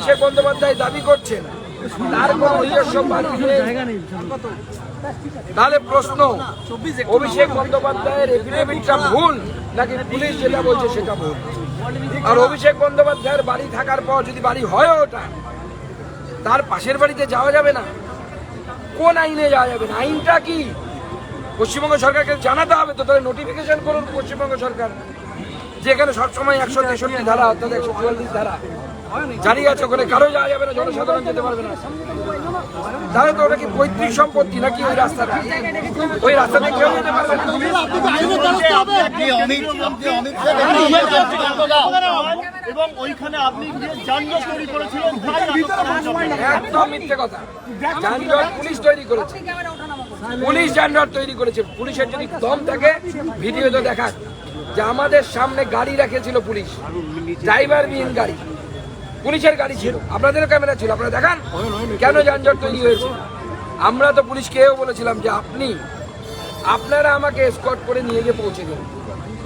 অভিষেক বন্দ্যোপাধ্যায় দাবি করছেন, তার কোনো নিজস্ব নেই। তাহলে প্রশ্ন, অভিষেক বন্দ্যোপাধ্যায়ের এফিডেভিটটা ভুল নাকি পুলিশ যেটা বলছে সেটা ভুল? আর অভিষেক বন্দ্যোপাধ্যায়ের বাড়ি থাকার পর যদি বাড়ি হয় ওটা, তার পাশের বাড়িতে যাওয়া যাবে না? কোন আইনে যাওয়া যাবে না? আইনটা কি? পশ্চিমবঙ্গ সরকারকে জানাতে হবে তো, তাহলে নোটিফিকেশন করুন পশ্চিমবঙ্গ সরকার। যেখানে সবসময় একশো তেষট্টি ধারা, অর্থাৎ একশো চুয়াল্লিশ ধারা। জারি আছে ওখানে কারও যাওয়া যাবে না জনসাধারণ যেতে পারবে না। তাহলে তো ওটা কি পৈতৃক সম্পত্তি নাকি ওই রাস্তাটা? ওই রাস্তাতে কেউ যেতে পারবে না। আপনি অমিত আপনি অমিত এবং ওইখানে আপনি যানজট তৈরি করেছিলেন তাই আটক করা হয়েছে। একদম মিথ্যে কথা। যানজট পুলিশ তৈরি করেছে। পুলিশ যানজট তৈরি করেছে। পুলিশের যদি দম থাকে ভিডিও তো দেখাক যে আমাদের সামনে গাড়ি রেখেছিল পুলিশ। ড্রাইভার বিহীন গাড়ি। পুলিশের গাড়ি ছিল। আপনাদেরও ক্যামেরা ছিল। আপনারা দেখান। কেন যানজট তৈরি হয়েছে? আমরা তো পুলিশকেও বলেছিলাম যে আপনি, আপনারা আমাকে স্কট করে নিয়ে গিয়ে পৌঁছে দিন।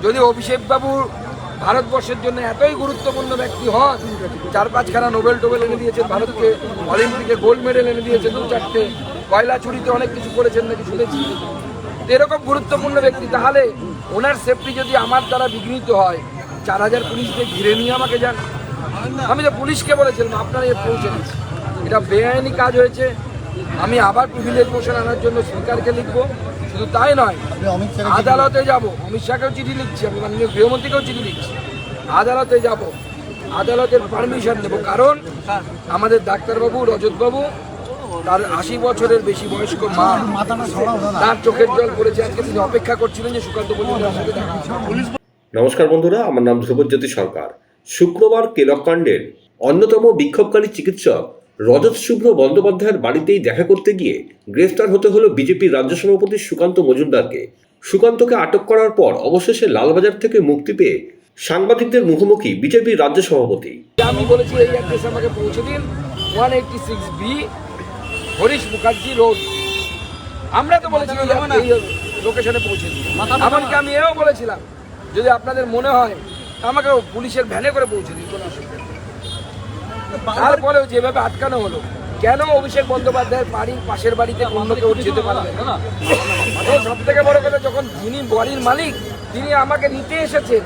যদি অভিষেক বাবু ভারতবর্ষের জন্য এতই গুরুত্বপূর্ণ ব্যক্তি হন, চার পাঁচখানা নোবেল টোবেল এনে দিয়েছেন ভারতকে, অলিম্পিকে গোল্ড মেডেল এনে দিয়েছেন দু চারটে, কয়লা চুরিতে অনেক কিছু করেছেন নাকি শুনেছি। এরকম গুরুত্বপূর্ণ ব্যক্তি, তাহলে ওনার সেফটি যদি আমার দ্বারা বিঘ্নিত হয়, চার হাজার পুলিশকে ঘিরে নিয়ে আমাকে যান। আমি তো পুলিশকে বলেছিলাম আপনারা এ পৌঁছে এটা বেআইনি কাজ হয়েছে। আমি আবার প্রিভিলেজ মোশন আনার জন্য সরকারকে লিখব। শুধু তাই নয় আদালতে যাব। অমিত শাহকেও চিঠি লিখছি আমি মাননীয় গৃহমন্ত্রীকেও চিঠি লিখছি। আদালতে যাব। আদালতের পারমিশন নেব। কারণ আমাদের ডাক্তারবাবু রজতবাবু তার আশি বছরের বেশি বয়স্ক মা তার চোখের জল পড়েছে। আজকে তিনি অপেক্ষা করছিলেন যে সুকান্ত। নমস্কার বন্ধুরা আমার নাম ধ্রুবজ্যোতি সরকার। শুক্রবার কেলককাণ্ডের অন্যতম বিক্ষোভকারী চিকিৎসক রজত শুভ্র বন্দ্যোপাধ্যায়ের বাড়িতেই দেখা করতে গিয়ে গ্রেফতার হতে হলো বিজেপির রাজ্য সভাপতি সুকান্ত মজুমদারকে। সুকান্তকে আটক করার পর অবশেষে লালবাজার থেকে মুক্তি পেয়ে সাংবাদিকদের মুখোমুখি বিজেপির রাজ্য সভাপতি। আমি বলেছি এই অ্যাড্রেস আমাকে পৌঁছে দিন। One eighty six B Harish Mukherjee road. আমরা তো বলেছি এই এই লোকেশনে পৌঁছে দিন। এমনকি আমি এও বলেছিলাম যদি আপনাদের মনে হয় আমাকে পুলিশের ভ্যানে করে পৌঁছে দিই কোনো অসুবিধা। তারপরেও যেভাবে আটকানো হলো কেন অভিষেক বন্দ্যোপাধ্যায়ের বাড়ির পাশের বাড়িতে অন্য কেউ যেতে পারবে না? সব থেকে বড় কথা যখন যিনি বাড়ির মালিক তিনি আমাকে নিতে এসেছেন।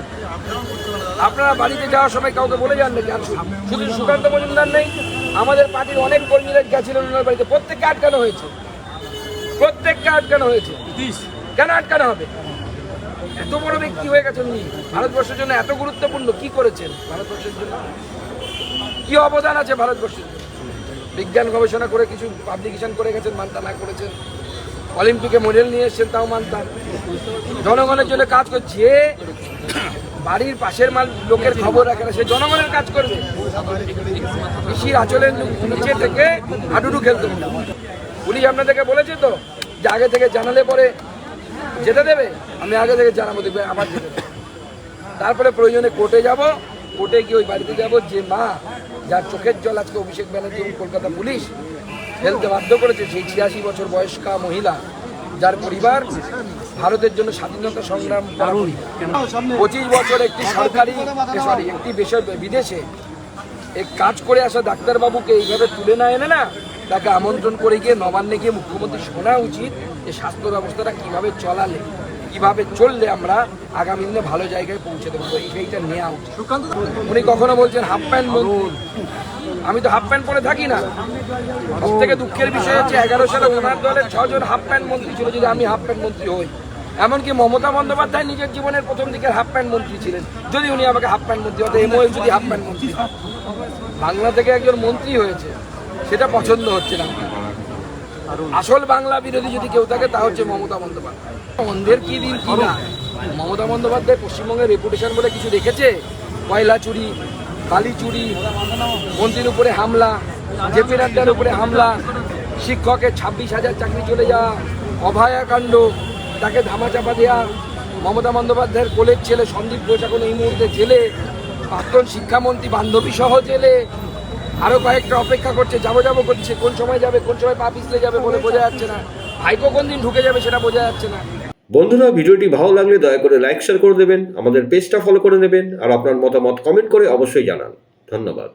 আপনারা বাড়িতে যাওয়ার সময় কাউকে বলে যান শুধু- শুধু সুকান্ত মজুমদার নেই আমাদের পার্টির অনেক কর্মীরা গেছিলেন ওনার বাড়িতে। প্রত্যেককে আটকানো হয়েছে। প্রত্যেককে আটকানো হয়েছে। কেন আটকানো হবে? এত বড় ব্যক্তি হয়ে গেছেন উনি। ভারতবর্ষের জন্য এত গুরুত্বপূর্ণ, কি করেছেন? ভারতবর্ষের জন্য কি অবদান আছে ভারতবর্ষের জন্য? বিজ্ঞান গবেষণা করে কিছু পাবলিকেশন করে গেছেন মানতা না করেছেন। অলিম্পিকে মেডেল নিয়ে এসছেন, তাও মানতাম জনগণের জন্য কাজ করছে। বাড়ির পাশের মাল লোকের খবর রাখে না, সে জনগণের কাজ করবে কৃষির আচলের নিচে থেকে হাডুডু খেলতে। পুলিশ আপনাদেরকে বলেছে তো, যে আগে থেকে জানালে পরে যেতে দেবে আমি আগে থেকে জানাব দেখবে আমার যেতে। তারপরে প্রয়োজনে কোর্টে যাব কোর্টে গিয়ে ওই বাড়িতে যাব যে মা যার চোখের জল আজকে অভিষেক ব্যানার্জি এবং কলকাতা পুলিশ ফেলতে বাধ্য করেছে সেই ছিয়াশি বছর বয়স্কা মহিলা যার পরিবার ভারতের জন্য স্বাধীনতা সংগ্রাম। পঁচিশ বছর একটি সরকারি সরি একটি বেসর- বিদেশে এই কাজ করে আসা ডাক্তারবাবুকে এইভাবে তুলে না এনে না তাকে আমন্ত্রণ করে গিয়ে নবান্নে গিয়ে মুখ্যমন্ত্রী শোনা উচিত যে স্বাস্থ্য ব্যবস্থাটা কীভাবে চলালে কীভাবে চললে আমরা আগামী দিনে ভালো জায়গায় পৌঁছে দেবো এই সেইটা নেওয়া উচিত উনি কখনো বলছেন হাফ প্যান্ট মন্ত্রী আমি তো হাফ প্যান্ট পরে থাকি না। সব থেকে দুঃখের বিষয় হচ্ছে এগারো সালে ওনার দলের ছজন হাফ প্যান্ট মন্ত্রী ছিল যদি আমি হাফ প্যান্ট মন্ত্রী হই। এমনকি মমতা বন্দ্যোপাধ্যায় নিজের জীবনের প্রথম দিকের হাফ প্যান্ট মন্ত্রী ছিলেন। যদি উনি আমাকে হাফ প্যান্ট মন্ত্রী হতো এমওএল যদি হাফ প্যান্ট মন্ত্রী। বাংলা থেকে একজন মন্ত্রী হয়েছে সেটা পছন্দ হচ্ছে না। আসল বাংলা বিরোধী যদি কেউ থাকে, তা হচ্ছে মমতা বন্দ্যোপাধ্যায়। অন্ধের কি দিন কি না? মমতা বন্দ্যোপাধ্যায় পশ্চিমবঙ্গের রেপুটেশন বলে কিছু রেখেছে? কয়লা চুরি বালি চুরি, মন্ত্রীর উপরে হামলা, জেপি নাড্ডার উপরে হামলা, শিক্ষকের ছাব্বিশ হাজার চাকরি চলে যাওয়া অভয়াকাণ্ড তাকে ধামাচাপা দেওয়া মমতা বন্দ্যোপাধ্যায়ের কোলের ছেলে সন্দীপ ঘোষ এখন এই মুহূর্তে জেলে, প্রাক্তন শিক্ষামন্ত্রী বান্ধবী সহ জেলে আরও কয়েকটা অপেক্ষা করছে, যাব যাব করছে, কোন সময় যাবে, কোন সময় পা পিছলে যাবে বলে বোঝা যাচ্ছে না। ভাইকো কোন দিন ঢুকে যাবে সেটা বোঝা যাচ্ছে না। বন্ধুরা, ভিডিওটি ভালো লাগলে দয়া করে লাইক শেয়ার করে দেবেন, আমাদের পেজটা ফলো করে নেবেন, আর আপনার মতামত কমেন্ট করে অবশ্যই জানান। ধন্যবাদ।